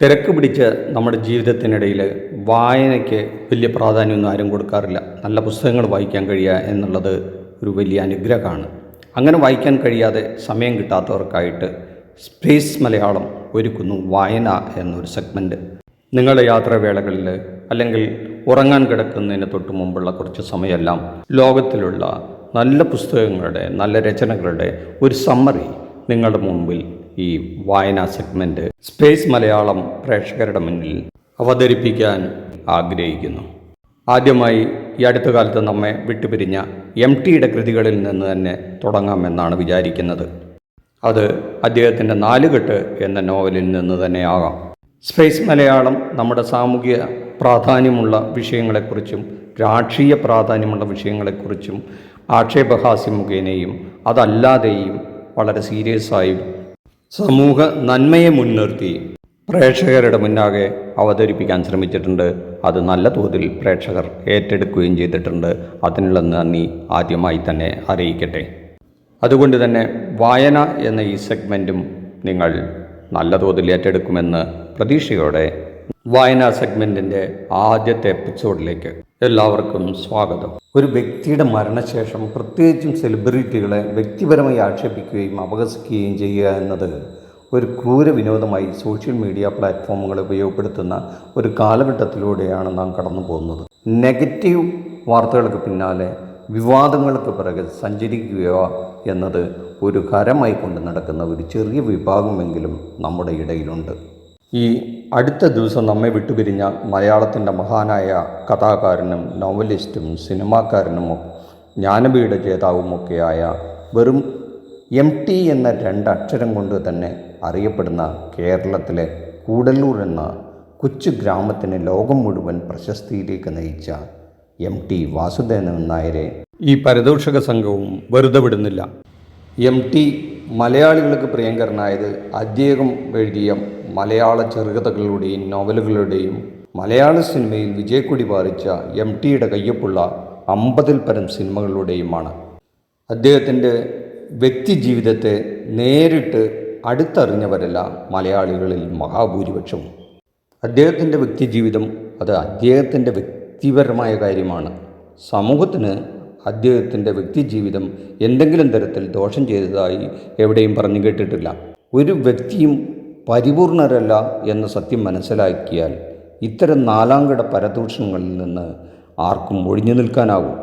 തിരക്ക് പിടിച്ച് നമ്മുടെ ജീവിതത്തിനിടയിൽ വായനയ്ക്ക് വലിയ പ്രാധാന്യമൊന്നും ആരും കൊടുക്കാറില്ല. നല്ല പുസ്തകങ്ങൾ വായിക്കാൻ കഴിയുക എന്നുള്ളത് ഒരു വലിയ അനുഗ്രഹമാണ്. അങ്ങനെ വായിക്കാൻ കഴിയാതെ സമയം കിട്ടാത്തവർക്കായിട്ട് സ്പേസ് മലയാളം ഒരുക്കുന്നു വായന എന്നൊരു സെഗ്മെന്റ് നിങ്ങളുടെ യാത്രാവേളകളിൽ അല്ലെങ്കിൽ ഉറങ്ങാൻ കിടക്കുന്നതിന് തൊട്ട് മുമ്പുള്ള കുറച്ച് സമയമെല്ലാം ലോകത്തിലുള്ള നല്ല പുസ്തകങ്ങളുടെ നല്ല രചനകളുടെ ഒരു സമ്മറി നിങ്ങളുടെ മുമ്പിൽ ഈ വായനാ സെഗ്മെന്റ് സ്പേസ് മലയാളം പ്രേക്ഷകരുടെ മുന്നിൽ അവതരിപ്പിക്കാൻ ആഗ്രഹിക്കുന്നു. ആദ്യമായി ഈ അടുത്ത കാലത്ത് നമ്മെ വിട്ടുപിരിഞ്ഞ എം ടിയുടെ കൃതികളിൽ നിന്ന് തന്നെ തുടങ്ങാമെന്നാണ് വിചാരിക്കുന്നത്. അത് അദ്ദേഹത്തിന്റെ നാലുകെട്ട് എന്ന നോവലിൽ നിന്ന് തന്നെയാകാം സ്പേസ് മലയാളം നമ്മുടെ സാമൂഹിക പ്രാധാന്യമുള്ള വിഷയങ്ങളെക്കുറിച്ചും രാഷ്ട്രീയ പ്രാധാന്യമുള്ള വിഷയങ്ങളെക്കുറിച്ചും ആക്ഷേപഹാസ്യം മുഖേനയും അതല്ലാതെയും വളരെ സീരിയസ് ആയും സമൂഹ നന്മയെ മുൻനിർത്തി പ്രേക്ഷകരുടെ മുന്നാകെ അവതരിപ്പിക്കാൻ ശ്രമിച്ചിട്ടുണ്ട്. അത് നല്ല തോതിൽ പ്രേക്ഷകർ ഏറ്റെടുക്കുകയും ചെയ്തിട്ടുണ്ട്. അതിനുള്ള നന്ദി ആദ്യമായി തന്നെ അറിയിക്കട്ടെ. അതുകൊണ്ട് തന്നെ വായന എന്ന ഈ സെഗ്മെന്റും നിങ്ങൾ നല്ല തോതിൽ ഏറ്റെടുക്കുമെന്ന് പ്രതീക്ഷയോടെ വായനാ സെഗ്മെന്റിന്റെ ആദ്യത്തെ എപ്പിസോഡിലേക്ക് എല്ലാവർക്കും സ്വാഗതം. ഒരു വ്യക്തിയുടെ മരണശേഷം പ്രത്യേകിച്ചും സെലിബ്രിറ്റികളെ വ്യക്തിപരമായി ആക്ഷേപിക്കുകയും അപഹസിക്കുകയും ചെയ്യുക എന്നത് ഒരു ക്രൂര വിനോദമായി സോഷ്യൽ മീഡിയ പ്ലാറ്റ്ഫോമുകൾ ഉപയോഗപ്പെടുത്തുന്ന ഒരു കാലഘട്ടത്തിലൂടെയാണ് നാം കടന്നു പോകുന്നത്. നെഗറ്റീവ് വാർത്തകൾക്ക് പിന്നാലെ വിവാദങ്ങൾക്ക് പിറകെ സഞ്ചരിക്കുക എന്നത് ഒരു കരമായി കൊണ്ട് നടക്കുന്ന ഒരു ചെറിയ വിഭാഗമെങ്കിലും നമ്മുടെ ഇടയിലുണ്ട്. ഈ അടുത്ത ദിവസം നമ്മെ വിട്ടുപിരിഞ്ഞ മലയാളത്തിന്റെ മഹാനായ കഥാകാരനും നോവലിസ്റ്റും സിനിമാക്കാരനും ജ്ഞാനപീഠ ജേതാവുമൊക്കെയായ വെറും എം ടി എന്ന രണ്ടക്ഷരം കൊണ്ട് തന്നെ അറിയപ്പെടുന്ന കേരളത്തിലെ കൂടല്ലൂർ എന്ന കൊച്ചു ഗ്രാമത്തിന് ലോകം മുഴുവൻ പ്രശസ്തിയിലേക്ക് നയിച്ച എം ടി വാസുദേവൻ നായരെ ഈ പരദോഷക സംഘവും വെറുതെ വിടുന്നില്ല. എം ടി മലയാളികൾക്ക് പ്രിയങ്കരനായത് അദ്ദേഹം എഴുതിയ മലയാള ചെറുകഥകളുടെയും നോവലുകളുടെയും മലയാള സിനിമയിൽ വിജയക്കൊടി പാറിച്ച എം ടിയുടെ കയ്യൊപ്പുള്ള അമ്പതിൽ പരം സിനിമകളുടെയുമാണ്. അദ്ദേഹത്തിന്റെ വ്യക്തിജീവിതത്തെ നേരിട്ട് അടുത്തറിഞ്ഞവരല്ല മലയാളികളിൽ മഹാഭൂരിപക്ഷം. അദ്ദേഹത്തിന്റെ വ്യക്തിജീവിതം അത് അദ്ദേഹത്തിന്റെ വ്യക്തിപരമായ കാര്യമാണ്. സമൂഹത്തിന് അദ്ദേഹത്തിന്റെ വ്യക്തിജീവിതം എന്തെങ്കിലും തരത്തിൽ ദോഷം ചെയ്തതായി എവിടെയും പറഞ്ഞു കേട്ടിട്ടില്ല. ഒരു വ്യക്തിയും പരിപൂർണരല്ല എന്ന സത്യം മനസ്സിലാക്കിയാൽ ഇത്തരം നാലാംകിട പരദൂഷണങ്ങളിൽ നിന്ന് ആർക്കും ഒഴിഞ്ഞു നിൽക്കാനാവും.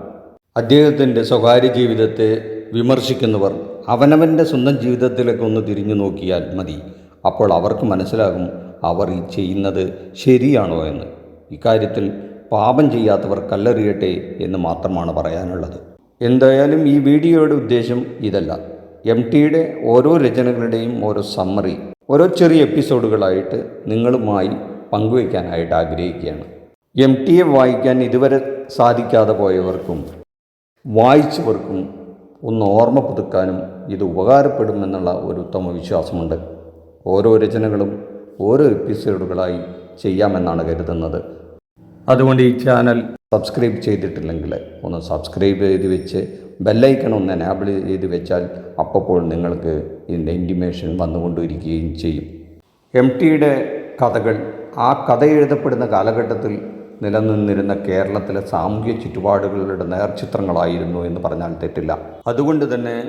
അദ്ദേഹത്തിന്റെ സ്വകാര്യ ജീവിതത്തെ വിമർശിക്കുന്നവർ അവനവന്റെ സ്വന്തം ജീവിതത്തിലേക്ക് ഒന്ന് തിരിഞ്ഞു നോക്കിയാൽ മതി. അപ്പോൾ അവർക്ക് മനസ്സിലാകും അവർ ഈ ചെയ്യുന്നത് ശരിയാണോ എന്ന്. ഇക്കാര്യത്തിൽ പാപം ചെയ്യാത്തവർ കല്ലെറിയട്ടെ എന്ന് മാത്രമാണ് പറയാനുള്ളത്. എന്തായാലും ഈ വീഡിയോയുടെ ഉദ്ദേശം ഇതല്ല. എം ടിയുടെ ഓരോ രചനകളുടെയും ഓരോ സമ്മറി ഓരോ ചെറിയ എപ്പിസോഡുകളായിട്ട് നിങ്ങളുമായി പങ്കുവയ്ക്കാനായിട്ട് ആഗ്രഹിക്കുകയാണ്. എം ടി എ വായിക്കാൻ ഇതുവരെ സാധിക്കാതെ പോയവർക്കും വായിച്ചവർക്കും ഒന്ന് ഓർമ്മ പുതുക്കാനും ഇത് ഉപകാരപ്പെടുമെന്നുള്ള ഒരു ഉത്തമ വിശ്വാസമുണ്ട്. ഓരോ രചനകളും ഓരോ എപ്പിസോഡുകളായി ചെയ്യാമെന്നാണ് കരുതുന്നത്. അതുകൊണ്ട് ഈ ചാനൽ സബ്സ്ക്രൈബ് ചെയ്തിട്ടില്ലെങ്കിൽ ഒന്ന് സബ്സ്ക്രൈബ് ചെയ്ത് വെച്ച് ബെല്ലൈക്കൺ ഒന്ന് എനാബിൾ ചെയ്ത് വെച്ചാൽ അപ്പോൾ നിങ്ങൾക്ക് ഇതിന്റെ ഇന്റിമേഷൻ വന്നുകൊണ്ടിരിക്കുകയും ചെയ്യും. എം ടിയുടെ കഥകൾ ആ കഥ എഴുതപ്പെടുന്ന കാലഘട്ടത്തിൽ നിലനിന്നിരുന്ന കേരളത്തിലെ സാമൂഹ്യ ചുറ്റുപാടുകളുടെ നേർചിത്രങ്ങളായിരുന്നു എന്ന് പറഞ്ഞാൽ തെറ്റില്ല. അതുകൊണ്ട് തന്നെ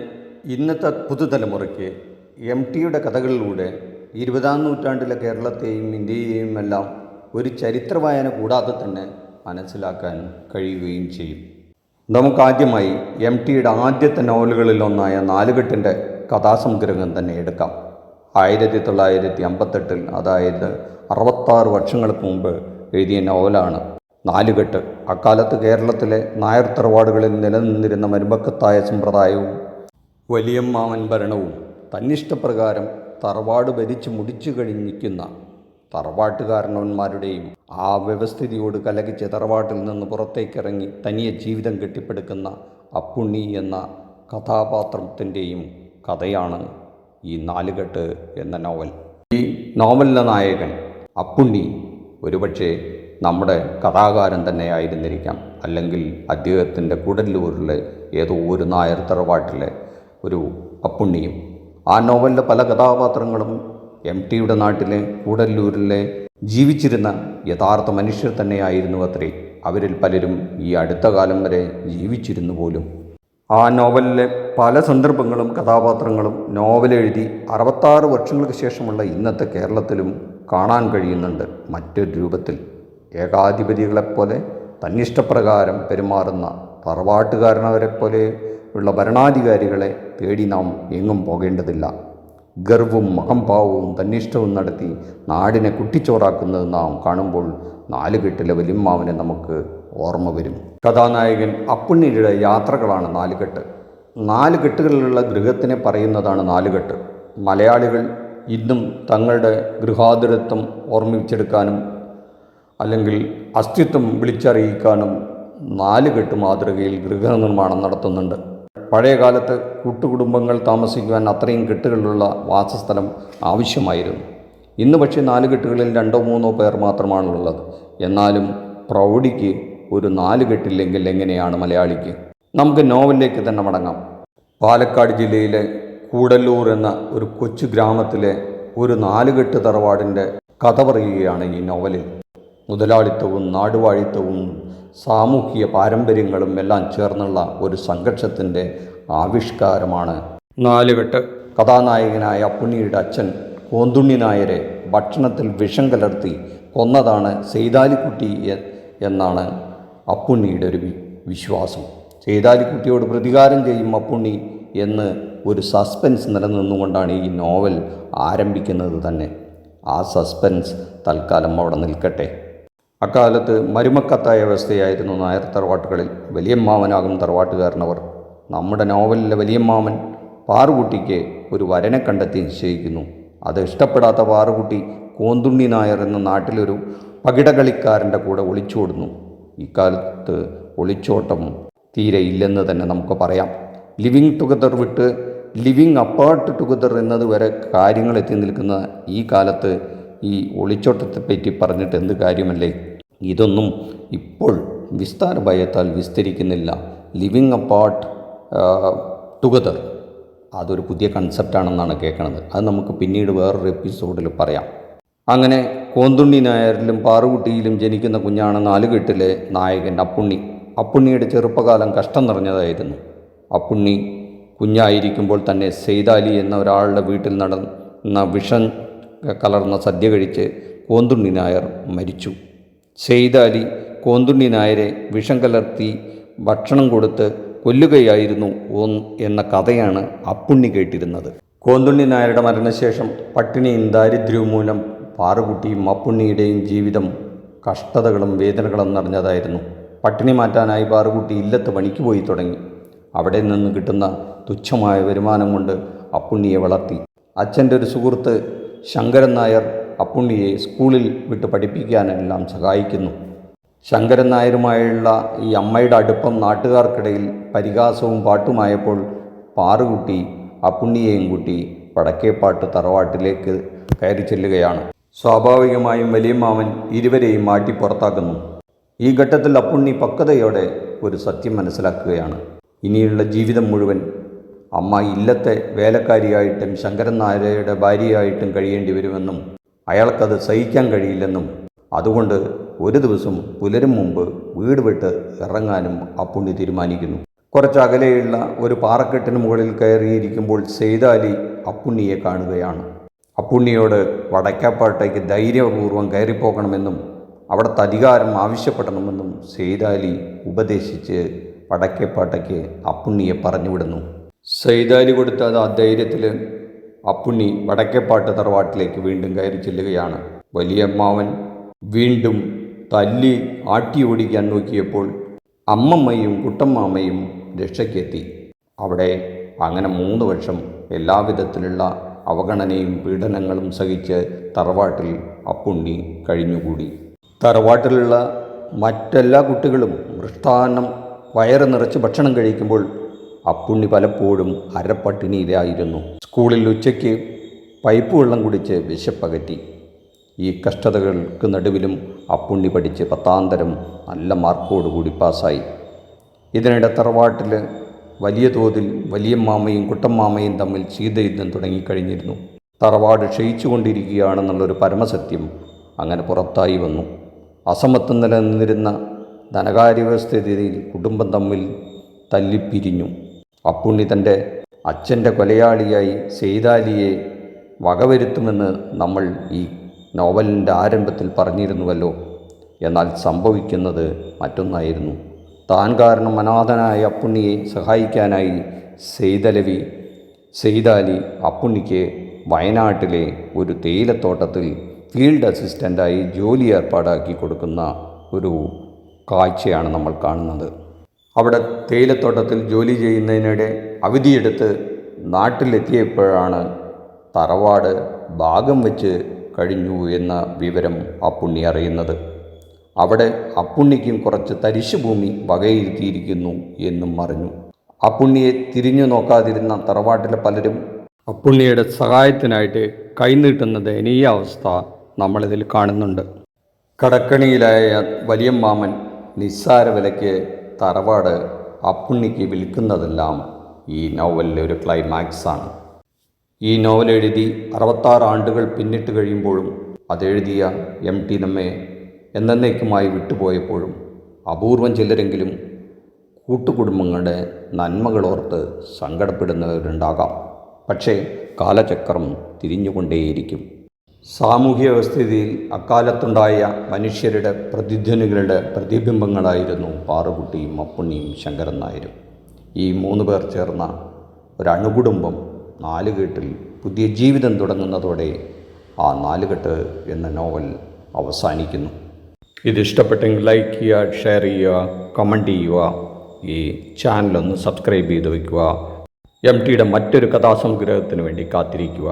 ഇന്നത്തെ പുതുതലമുറയ്ക്ക് എം ടിയുടെ കഥകളിലൂടെ ഇരുപതാം നൂറ്റാണ്ടിലെ കേരളത്തെയും ഇന്ത്യയെയും എല്ലാം ഒരു ചരിത്ര വായന കൂടാതെ തന്നെ മനസ്സിലാക്കാൻ കഴിയുകയും ചെയ്യും. നമുക്കാദ്യമായി എം ടിയുടെ ആദ്യത്തെ നോവലുകളിലൊന്നായ നാലുകെട്ടിന്റെ കഥാസംഗ്രഹം തന്നെ എടുക്കാം. ആയിരത്തി തൊള്ളായിരത്തി അമ്പത്തെട്ടിൽ അതായത് അറുപത്താറ് വർഷങ്ങൾക്ക് മുമ്പ് എഴുതിയ നോവലാണ് നാലുകെട്ട്. അക്കാലത്ത് കേരളത്തിലെ നായർ തറവാടുകളിൽ നിലനിന്നിരുന്ന മരുമക്കത്തായ സമ്പ്രദായവും വലിയമ്മാവൻ ഭരണവും തന്നിഷ്ടപ്രകാരം തറവാട് ഭരിച്ചു മുടിച്ചു കഴിഞ്ഞിരിക്കുന്ന തറവാട്ടുകാരനന്മാരുടെയും ആ വ്യവസ്ഥിതിയോട് കലകിച്ച് തറവാട്ടിൽ നിന്ന് പുറത്തേക്കിറങ്ങി തനിയെ ജീവിതം കെട്ടിപ്പടുക്കുന്ന അപ്പുണ്ണി എന്ന കഥാപാത്രത്തിന്റെയും കഥയാണ് ഈ നാലുകെട്ട് എന്ന നോവൽ. ഈ നോവലിലെ നായകൻ അപ്പുണ്ണി ഒരുപക്ഷെ നമ്മുടെ കഥാകാരൻ തന്നെ ആയിരുന്നിരിക്കാം അല്ലെങ്കിൽ അദ്ദേഹത്തിന്റെ കൂടല്ലൂരിലെ ഏതോ ഒരു നായർ തറവാട്ടിലെ ഒരു അപ്പുണ്ണിയും. ആ നോവലിലെ പല കഥാപാത്രങ്ങളും എം ടിയുടെ നാട്ടിലെ കൂടല്ലൂരിലെ ജീവിച്ചിരുന്ന യഥാർത്ഥ മനുഷ്യർ തന്നെയായിരുന്നു അത്രേ. അവരിൽ പലരും ഈ അടുത്ത കാലം വരെ ജീവിച്ചിരുന്നു പോലും. ആ നോവലിലെ പല സന്ദർഭങ്ങളും കഥാപാത്രങ്ങളും നോവലെഴുതി അറുപത്താറ് വർഷങ്ങൾക്ക് ശേഷമുള്ള ഇന്നത്തെ കേരളത്തിലും കാണാൻ കഴിയുന്നുണ്ട് മറ്റൊരു രൂപത്തിൽ. ഏകാധിപതികളെപ്പോലെ തന്നിഷ്ടപ്രകാരം പെരുമാറുന്ന തറവാട്ടുകാരനവരെപ്പോലെ ഉള്ള ഭരണാധികാരികളെ തേടി നാം എങ്ങും പോകേണ്ടതില്ല. ഗർവും അഹംഭാവവും തന്നിഷ്ടവും നടത്തി നാടിനെ കുട്ടിച്ചോറാക്കുന്നത് നാം കാണുമ്പോൾ നാലുകെട്ടിലെ വലിയമ്മാവനെ നമുക്ക് ഓർമ്മ വരും. കഥാനായകൻ അപ്പുണ്ണിയുടെ യാത്രകളാണ് നാലുകെട്ട്. നാല് കെട്ടുകളിലുള്ള ഗൃഹത്തിനെ പറയുന്നതാണ് നാലുകെട്ട്. മലയാളികൾ ഇന്നും തങ്ങളുടെ ഗൃഹാതുരത്വം ഓർമ്മിച്ചെടുക്കാനും അല്ലെങ്കിൽ അസ്തിത്വം വിളിച്ചറിയിക്കാനും നാലുകെട്ട് മാതൃകയിൽ ഗൃഹനിർമ്മാണം നടത്തുന്നുണ്ട്. പഴയ കാലത്ത് കൂട്ടുകുടുംബങ്ങൾ താമസിക്കുവാൻ അത്രയും കെട്ടുകളുള്ള വാസസ്ഥലം ആവശ്യമായിരുന്നു. ഇന്ന് പക്ഷേ നാല് കെട്ടുകളിൽ രണ്ടോ മൂന്നോ പേർ മാത്രമാണുള്ളത്. എന്നാലും പ്രൗഢിക്ക് ഒരു നാല് കെട്ടില്ലെങ്കിൽ എങ്ങനെയാണ് മലയാളിക്ക്? നമുക്ക് നോവലിലേക്ക് തന്നെ മടങ്ങാം. പാലക്കാട് ജില്ലയിലെ കൂടല്ലൂർ എന്ന ഒരു കൊച്ചു ഗ്രാമത്തിലെ ഒരു നാലുകെട്ട് തറവാടിന്റെ കഥ പറയുകയാണ് ഈ നോവലിൽ. മുതലാളിത്തവും നാടുവാഴിത്തവും സാമൂഹിക പാരമ്പര്യങ്ങളും എല്ലാം ചേർന്നുള്ള ഒരു സംഘർഷത്തിന്റെ ആവിഷ്കാരമാണ്. നാലുകെട്ട് കഥാനായകനായ അപ്പുണ്ണിയുടെ അച്ഛൻ കോന്തുണ്ണി നായരെ ഭക്ഷണത്തിൽ വിഷം കലർത്തി കൊന്നതാണ് സെയ്താലിക്കുട്ടി എന്നാണ് അപ്പുണ്ണിയുടെ ഒരു വിശ്വാസം. സെയ്താലിക്കുട്ടിയോട് പ്രതികാരം ചെയ്യും അപ്പുണ്ണി എന്ന് ഒരു സസ്പെൻസ് നിലനിന്നുകൊണ്ടാണ് ഈ നോവൽ ആരംഭിക്കുന്നത് തന്നെ. ആ സസ്പെൻസ് തൽക്കാലം അവിടെ നിൽക്കട്ടെ. അക്കാലത്ത് മരുമക്കത്തായ അവസ്ഥയായിരുന്നു നായർ തറവാട്ടുകളിൽ. വലിയമ്മാവനാകും തറവാട്ടുകാരനവർ. നമ്മുടെ നോവലിലെ വലിയമ്മാവൻ പാറുകുട്ടിക്ക് ഒരു വരനെ കണ്ടെത്തി നിശ്ചയിക്കുന്നു. അത് ഇഷ്ടപ്പെടാത്ത പാറുകുട്ടി കോന്തുണ്ണി നായർ എന്ന നാട്ടിലൊരു പകിടകളിക്കാരന്റെ കൂടെ ഒളിച്ചോടുന്നു ഇക്കാലത്ത് ഒളിച്ചോട്ടം തീരെ ഇല്ലെന്ന് തന്നെ നമുക്ക് പറയാം. ലിവിങ് ടുഗദർ വിട്ട് ലിവിങ് അപ്പാർട്ട് ടുഗദർ എന്നത് വരെ കാര്യങ്ങൾ എത്തി നിൽക്കുന്ന ഈ കാലത്ത് ഈ ഒളിച്ചോട്ടത്തെ പറ്റി പറഞ്ഞിട്ട് എന്ത് കാര്യമല്ലേ? ഇതൊന്നും ഇപ്പോൾ വിസ്താര ഭയത്താൽ വിസ്തരിക്കുന്നില്ല ലിവിങ് അപ്പാർട്ട് ടുഗദർ അതൊരു പുതിയ കൺസെപ്റ്റാണെന്നാണ് കേൾക്കുന്നത് അത് നമുക്ക് പിന്നീട് വേറൊരു എപ്പിസോഡിൽ പറയാം. അങ്ങനെ കോന്തുണ്ണി നായരിലും പാറുകുട്ടിയിലും ജനിക്കുന്ന കുഞ്ഞാണ് നാലുകെട്ടിലെ നായകൻ അപ്പുണ്ണി. അപ്പുണ്ണിയുടെ ചെറുപ്പകാലം കഷ്ടം നിറഞ്ഞതായിരുന്നു. അപ്പുണ്ണി കുഞ്ഞായിരിക്കുമ്പോൾ തന്നെ സെയ്താലി എന്ന ഒരാളുടെ വീട്ടിൽ നടന്ന വിഷം കലർന്ന സദ്യ കഴിച്ച് കോന്തുണ്ണി നായർ മരിച്ചു. സെയ്താലി കോന്തുണ്ണി നായരെ വിഷം കലർത്തി ഭക്ഷണം കൊടുത്ത് കൊല്ലുകയായിരുന്നു എന്ന കഥയാണ് അപ്പുണ്ണി കേട്ടിരുന്നത്. കോന്തുണ്ണി നായരുടെ മരണശേഷം പട്ടിണിയും ദാരിദ്ര്യവും മൂലം പാറുകുട്ടിയും അപ്പുണ്ണിയുടെയും ജീവിതം കഷ്ടതകളും വേദനകളും നിറഞ്ഞതായിരുന്നു. പട്ടിണി മാറ്റാനായി പാറുകുട്ടി ഇല്ലത്ത് പണിക്ക് പോയി തുടങ്ങി. അവിടെ നിന്ന് കിട്ടുന്ന തുച്ഛമായ വരുമാനം കൊണ്ട് അപ്പുണ്ണിയെ വളർത്തി. അച്ഛന്റെ ഒരു സുഹൃത്ത് ശങ്കരൻ നായർ അപ്പുണ്ണിയെ സ്കൂളിൽ വിട്ട് പഠിപ്പിക്കാനെല്ലാം സഹായിക്കുന്നു. ശങ്കരൻ നായരുമായുള്ള ഈ അമ്മയുടെ അടുപ്പം നാട്ടുകാർക്കിടയിൽ പരിഹാസവും പാട്ടുമായപ്പോൾ പാറുകുട്ടി അപ്പുണ്ണിയെയും കൂട്ടി വടക്കേപ്പാട്ട് തറവാട്ടിലേക്ക് കയറി ചെല്ലുകയാണ്. സ്വാഭാവികമായും വലിയ വലിയമ്മാവൻ ഇരുവരെയും മാറ്റി പുറത്താക്കുന്നു. ഈ ഘട്ടത്തിൽ അപ്പുണ്ണി പക്വതയോടെ ഒരു സത്യം മനസ്സിലാക്കുകയാണ്. ഇനിയുള്ള ജീവിതം മുഴുവൻ അമ്മ ഇല്ലത്തെ വേലക്കാരിയായിട്ടും ശങ്കരൻ നായരുടെ ഭാര്യയായിട്ടും കഴിയേണ്ടി വരുമെന്നും അയാൾക്കത് സഹിക്കാൻ കഴിയില്ലെന്നും അതുകൊണ്ട് ഒരു ദിവസം പുലരും മുമ്പ് വീട് വിട്ട് ഇറങ്ങാനും അപ്പുണ്ണി തീരുമാനിക്കുന്നു. കുറച്ചകലെയുള്ള ഒരു പാറക്കെട്ടിന് മുകളിൽ കയറിയിരിക്കുമ്പോൾ സെയ്താലി അപ്പുണ്ണിയെ കാണുകയാണ്. അപ്പുണ്ണിയോട് വടക്കാപ്പാട്ടേക്ക് ധൈര്യപൂർവം കയറിപ്പോകണമെന്നും അവിടുത്തെ അധികാരം ആവശ്യപ്പെടണമെന്നും സെയ്താലി ഉപദേശിച്ച് വടക്കേപ്പാട്ടയ്ക്ക് അപ്പുണ്ണിയെ പറഞ്ഞുവിടുന്നു. സെയ്താലി കൊടുത്ത ആ ധൈര്യത്തിൽ അപ്പുണ്ണി വടക്കേപ്പാട്ട് തറവാട്ടിലേക്ക് വീണ്ടും കയറി ചെല്ലുകയാണ്. വലിയമ്മാവൻ വീണ്ടും തല്ലി ആട്ടി ഓടിക്കാൻ നോക്കിയപ്പോൾ അമ്മമ്മയും കുട്ടമ്മാമ്മയും രക്ഷയ്ക്കെത്തി. അവിടെ അങ്ങനെ മൂന്ന് വർഷം എല്ലാവിധത്തിലുള്ള അവഗണനയും പീഡനങ്ങളും സഹിച്ച് തറവാട്ടിൽ അപ്പുണ്ണി കഴിഞ്ഞുകൂടി. തറവാട്ടിലുള്ള മറ്റെല്ലാ കുട്ടികളും മൃഷ്ടാന്നം വയറ് നിറച്ച് ഭക്ഷണം കഴിക്കുമ്പോൾ അപ്പുണ്ണി പലപ്പോഴും അരപ്പട്ടിണിയിലായിരുന്നു. സ്കൂളിൽ ഉച്ചയ്ക്ക് പൈപ്പ് വെള്ളം കുടിച്ച് വിശപ്പകറ്റി. ഈ കഷ്ടതകൾക്ക് നടുവിലും അപ്പുണ്ണി പഠിച്ച് പത്താന്തരം നല്ല മാർക്കോടുകൂടി പാസ്സായി. ഇതിനിടെ തറവാട്ടിൽ വലിയ തോതിൽ വലിയമ്മാമയും കുട്ടമ്മാമയും തമ്മിൽ ശീതയുദ്ധം തുടങ്ങിക്കഴിഞ്ഞിരുന്നു. തറവാട് ക്ഷയിച്ചുകൊണ്ടിരിക്കുകയാണെന്നുള്ളൊരു പരമസത്യം അങ്ങനെ പുറത്തായി വന്നു. അസമത്വം നിലനിന്നിരുന്ന ധനകാര്യ വ്യവസ്ഥിതിയിൽ കുടുംബം തമ്മിൽ തല്ലിപ്പിരിഞ്ഞു. അപ്പുണ്ണി തന്റെ അച്ഛന്റെ കൊലയാളിയായി സെയ്താലിയെ വകവരുത്തുമെന്ന് നമ്മൾ ഈ നോവലിന്റെ ആരംഭത്തിൽ പറഞ്ഞിരുന്നുവല്ലോ. എന്നാൽ സംഭവിക്കുന്നത് മറ്റൊന്നായിരുന്നു. താൻ കാരണം അനാഥനായ അപ്പുണ്ണിയെ സഹായിക്കാനായി സെയ്തലവി സെയ്താലി അപ്പുണ്ണിക്ക് വയനാട്ടിലെ ഒരു തേയിലത്തോട്ടത്തിൽ ഫീൽഡ് അസിസ്റ്റന്റായി ജോലി ഏർപ്പാടാക്കി കൊടുക്കുന്ന ഒരു കാഴ്ചയാണ് നമ്മൾ കാണുന്നത്. അവിടെ തേയിലത്തോട്ടത്തിൽ ജോലി ചെയ്യുന്നതിനിടെ അവധിയെടുത്ത് നാട്ടിലെത്തിയപ്പോഴാണ് തറവാട് ഭാഗം വെച്ച് കഴിഞ്ഞു എന്ന വിവരം അപ്പുണ്ണി അറിയുന്നത്. അവിടെ അപ്പുണ്ണിക്കും കുറച്ച് തരിശു ഭൂമി വകയിരുത്തിയിരിക്കുന്നു എന്നും അറിഞ്ഞു. അപ്പുണ്ണിയെ തിരിഞ്ഞു നോക്കാതിരുന്ന തറവാട്ടിലെ പലരും അപ്പുണ്ണിയുടെ സഹായത്തിനായിട്ട് കൈനീട്ടുന്ന ദയനീയ അവസ്ഥ നമ്മളിതിൽ കാണുന്നുണ്ട്. കടക്കണിയിലായ വലിയമ്മാമൻ നിസ്സാര വിലയ്ക്ക് തറവാട് അപ്പുണ്ണിക്ക് വിൽക്കുന്നതെല്ലാം ഈ നോവലിലെ ഒരു ക്ലൈമാക്സാണ് ഈ നോവൽ എഴുതി അറുപത്താറ് ആണ്ടുകൾ പിന്നിട്ട് കഴിയുമ്പോഴും അതെഴുതിയ എം ടി നമ്മെ എന്നേക്കുമായി വിട്ടുപോയപ്പോഴും അപൂർവം ചിലരെങ്കിലും കൂട്ടുകുടുംബങ്ങളുടെ നന്മകളോർത്ത് സങ്കടപ്പെടുന്നവരുണ്ടാകാം. പക്ഷേ കാലചക്രം തിരിഞ്ഞുകൊണ്ടേയിരിക്കും. സാമൂഹ്യ വ്യവസ്ഥിതിയിൽ അക്കാലത്തുണ്ടായ മനുഷ്യരുടെ പ്രതിധ്വനികളുടെ പ്രതിബിംബങ്ങളായിരുന്നു പാറുകുട്ടിയും അപ്പുണ്ണിയും ശങ്കരൻ നായരും. ഈ മൂന്ന് പേർ ചേർന്ന ഒരു അണുകുടുംബം നാലുകെട്ടിൽ പുതിയ ജീവിതം തുടങ്ങുന്നതോടെ ആ നാലുകെട്ട് എന്ന നോവൽ അവസാനിക്കുന്നു. ഇതിഷ്ടപ്പെട്ടെങ്കിൽ ലൈക്ക് ചെയ്യുക ഷെയർ ചെയ്യുക കമന്റ് ചെയ്യുക ഈ ചാനലൊന്ന് സബ്സ്ക്രൈബ് ചെയ്ത് വയ്ക്കുക. എം ടിയുടെ മറ്റൊരു കഥാസംഗ്രഹത്തിന് വേണ്ടി കാത്തിരിക്കുക.